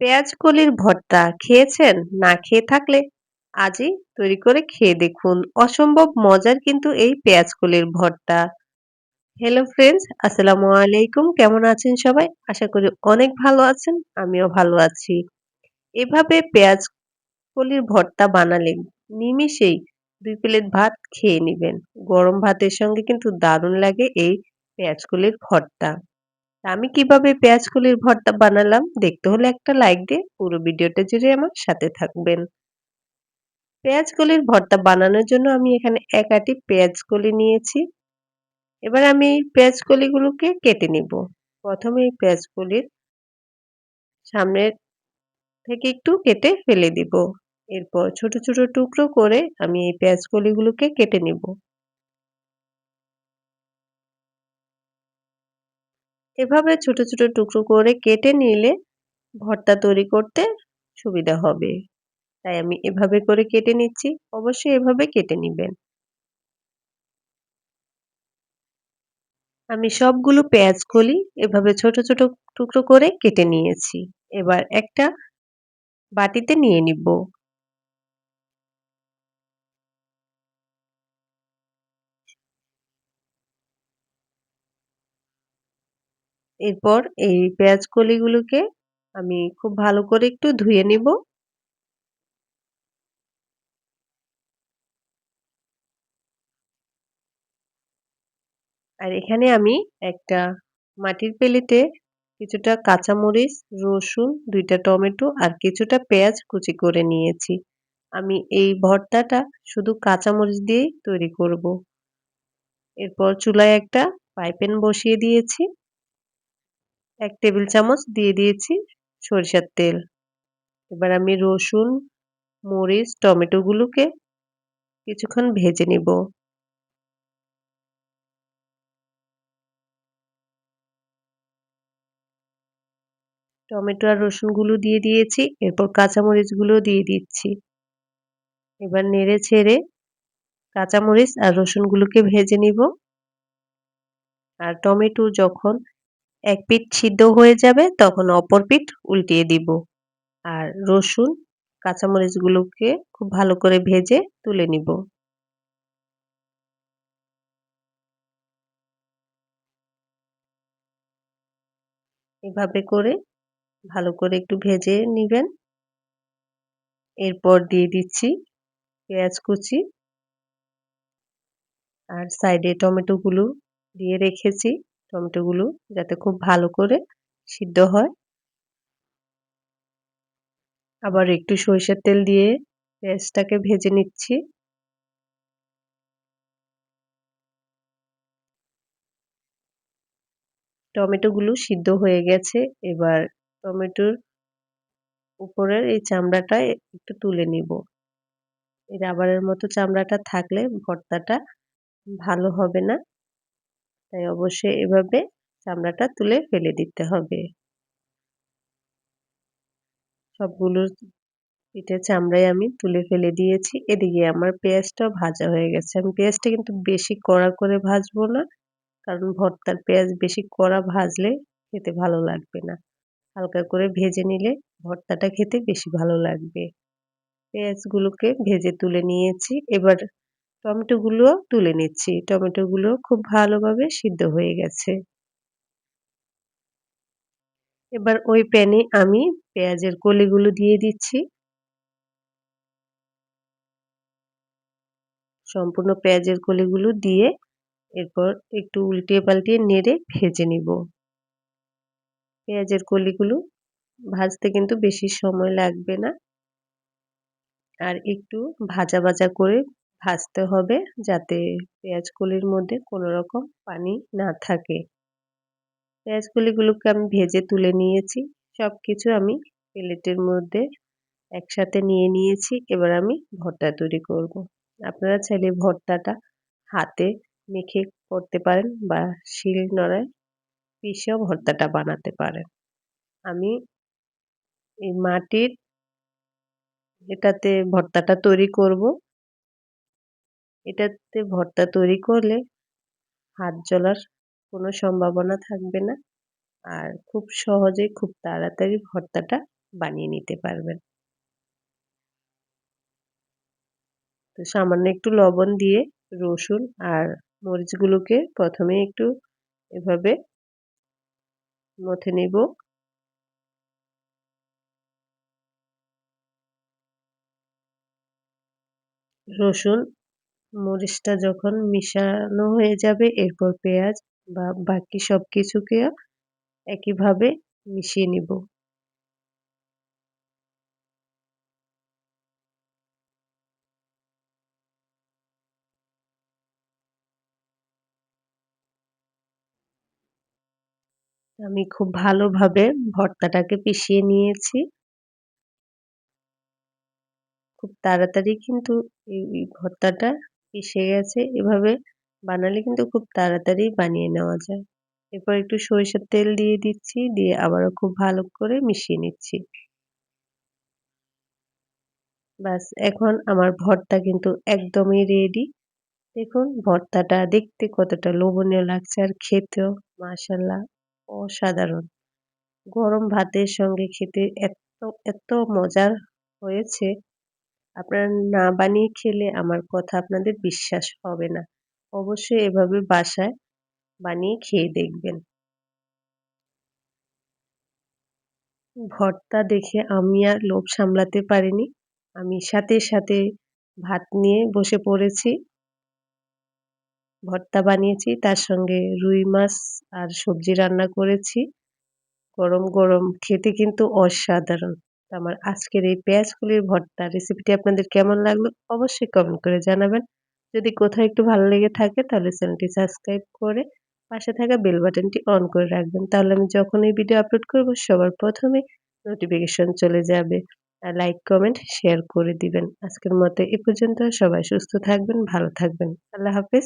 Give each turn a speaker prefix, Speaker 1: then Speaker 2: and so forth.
Speaker 1: পেঁয়াজ কলির ভর্তা খেয়েছেন? না খেয়ে থাকলে আজই তৈরি করে খেয়ে দেখুন। অসম্ভব মজার কিন্তু এই পেঁয়াজ কলির ভর্তা। হ্যালো ফ্রেন্ডস আসসালামু আলাইকুম। কেমন আছেন সবাই? আশা করি অনেক ভালো আছেন, আমিও ভালো আছি। এভাবে পেঁয়াজ কলির ভর্তা বানালে নিমিষেই দুই প্লেট ভাত খেয়ে নেবেন। গরম ভাতের সঙ্গে কিন্তু দারুণ লাগে এই পেঁয়াজ কলির ভর্তা। আমি কীভাবে পেঁয়াজ কলির ভর্তা বানালাম? দেখতে হলে একটা লাইক দিয়ে পুরো ভিডিওটা জুড়ে আমার সাথে থাকবেন। পেঁয়াজ কলির ভর্তা বানানোর জন্য আমি এখানে এক আটি পেঁয়াজ কলি নিয়েছি। এবার আমি এই পেঁয়াজ কলিগুলোকে কেটে নিব। প্রথমে এই পেঁয়াজ কলির সামনের থেকে একটু কেটে ফেলে দিব। এরপর ছোট ছোট টুকরো করে আমি এই পেঁয়াজ কলিগুলোকে কেটে নিব। এভাবে ছোট ছোট টুকরো করে কেটে নিলে ভর্তা তৈরি করতে সুবিধা হবে। তাই আমি এভাবে করে কেটে নিচ্ছি। অবশ্যই এভাবে কেটে নেবেন। আমি সবগুলো পেঁয়াজ কলি এভাবে ছোট ছোট টুকরো করে কেটে নিয়েছি। এবার একটা বাটিতে নিয়ে নিব। এরপর এই পেঁয়াজ কলিগুলোকে আমি খুব ভালো করে একটু ধুয়ে নিব। আর এখানে আমি একটা মাটির প্লেটে কিছুটা কাঁচামরিচ, রসুন, দুইটা টমেটো আর কিছুটা পেঁয়াজ কুচি করে নিয়েছি। আমি এই ভর্তাটা শুধু কাঁচামরিচ দিয়েই তৈরি করব। এরপর চুলায় একটা পাইপেন বসিয়ে দিয়েছি। এক টেবিল চামচ দিয়ে দিয়েছি সরিষার তেল। এবার আমি রসুন, মরিচ, টমেটোগুলোকে কিছুক্ষণ ভেজে নিব। টমেটো আর রসুনগুলো দিয়ে দিয়েছি, এরপর কাঁচামরিচগুলো দিয়ে দিচ্ছি। এবার নেড়ে ছেড়ে কাঁচামরিচ আর রসুনগুলোকে ভেজে নিব। আর টমেটো যখন এক পিঠ সিদ্ধ হয়ে যাবে, তখন অপর পিঠ উল্টিয়ে দিব। আর রসুন, কাঁচামরিচগুলোকে খুব ভালো করে ভেজে তুলে নিব। এভাবে করে ভালো করে একটু ভেজে নেবেন। এরপর দিয়ে দিচ্ছি পেঁয়াজ কুচি। আর সাইডে টমেটোগুলো দিয়ে রেখেছি। টমেটোগুলো যাতে খুব ভালো করে সিদ্ধ হয়। আবার একটু সরিষার তেল দিয়ে পেঁয়াজটাকে ভেজে নিচ্ছি। টমেটোগুলো সিদ্ধ হয়ে গেছে। এবার টমেটোর উপরের এই চামড়াটা একটু তুলে নিব। এই রাবারের মতো চামড়াটা থাকলে ভর্তাটা ভালো হবে না। তাই অবশ্যই এভাবে চামড়াটা তুলে ফেলে দিতে হবে। সবগুলো পিঠে চামড়াই আমি তুলে ফেলে দিয়েছি। এদিকে আমার পেঁয়াজটা ভাজা হয়ে গেছে। আমি পেঁয়াজটা কিন্তু বেশি কড়া করে ভাজবো না, কারণ ভর্তার পেঁয়াজ বেশি কড়া ভাজলে খেতে ভালো লাগবে না। হালকা করে ভেজে নিলে ভর্তাটা খেতে বেশি ভালো লাগবে। পেঁয়াজগুলোকে ভেজে তুলে নিয়েছি। এবার টমেটোগুলো তুলে নিচ্ছি। টমেটোগুলো খুব ভালোভাবে সিদ্ধ হয়ে গেছে। এবার ওই প্যানে আমি পেঁয়াজের কলিগুলো দিয়ে দিচ্ছি। সম্পূর্ণ পেঁয়াজের কলিগুলো দিয়ে এরপর একটু উল্টিয়ে পাল্টিয়ে নেড়ে ভেজে নিব। পেঁয়াজের কলিগুলো ভাজতে কিন্তু বেশি সময় লাগবে না। আর একটু ভাজা ভাজা করে ভাজতে হবে যাতে পেঁয়াজ কলির মধ্যে কোনো রকম পানি না থাকে। পেঁয়াজ কলিগুলোকে আমি ভেজে তুলে নিয়েছি। সব কিছু আমি প্লেটের মধ্যে একসাথে নিয়ে নিয়েছি। এবার আমি ভর্তা তৈরি করব। আপনারা চাইলে ভর্তাটা হাতে মেখে করতে পারেন বা শিল নড়ায় পিসেও ভর্তাটা বানাতে পারেন। আমি এই মাটির এটাতে ভর্তাটা তৈরি করব। এটাতে ভর্তা তৈরি করলে হাত জ্বলার কোনো সম্ভাবনা থাকবে না। আর খুব সহজে খুব তাড়াতাড়ি ভর্তাটা বানিয়ে নিতে পারবেন। তো সামান্য একটু লবণ দিয়ে রসুন আর মরিচগুলোকে প্রথমে একটু এভাবে মথে নিব। রসুন মরিচটা যখন মিশানো হয়ে যাবে, এরপর পেঁয়াজ বা বাকি সব কিছুকে একইভাবে মিশিয়ে নিব। আমি খুব ভালোভাবে ভর্তাটাকে পিষিয়ে নিয়েছি। খুব তাড়াতাড়ি কিন্তু এই ভর্তাটা পিষে গেছে। এভাবে বানালে কিন্তু খুব তাড়াতাড়ি বানিয়ে নেওয়া যায়। এরপর একটু সরিষার তেল দিয়ে দিচ্ছি, দিয়ে আবারও খুব ভালো করে মিশিয়ে নিচ্ছি। বাস এখন আমার ভর্তা কিন্তু একদমই রেডি দেখুন, ভর্তাটা দেখতে কতটা লোভনীয় লাগছে আর খেতেও মাশাল্লাহ অসাধারণ। গরম ভাতের সঙ্গে খেতে এত এত মজার হয়েছে। আপনারা না বানিয়ে খেলে আমার কথা আপনাদের বিশ্বাস হবে না। অবশ্যই এভাবে বাসায় বানিয়ে খেয়ে দেখবেন। ভর্তা দেখে আমি আর লোভ সামলাতে পারিনি। আমি সাথে সাথে ভাত নিয়ে বসে পড়েছি। ভর্তা বানিয়েছি, তার সঙ্গে রুই মাছ আর সবজি রান্না করেছি। গরম গরম, খেতে কিন্তু অসাধারণ। আমার আজকের এই পেঁয়াজকলির ভর্তা রেসিপিটি আপনাদের কেমন লাগল অবশ্যই কমেন্ট করে জানাবেন। যদি কোথাও একটু ভালো লেগে থাকে তাহলে চ্যানেলটি সাবস্ক্রাইব করে পাশে থাকা বেল বাটনটি অন করে রাখবেন। তাহলে আমি যখন এই ভিডিও আপলোড করব সবার প্রথমে নোটিফিকেশন চলে যাবে। আর লাইক কমেন্ট শেয়ার করে দিবেন। আজকের মতো এ পর্যন্ত সবাই সুস্থ থাকবেন, ভালো থাকবেন। আল্লাহ হাফেজ।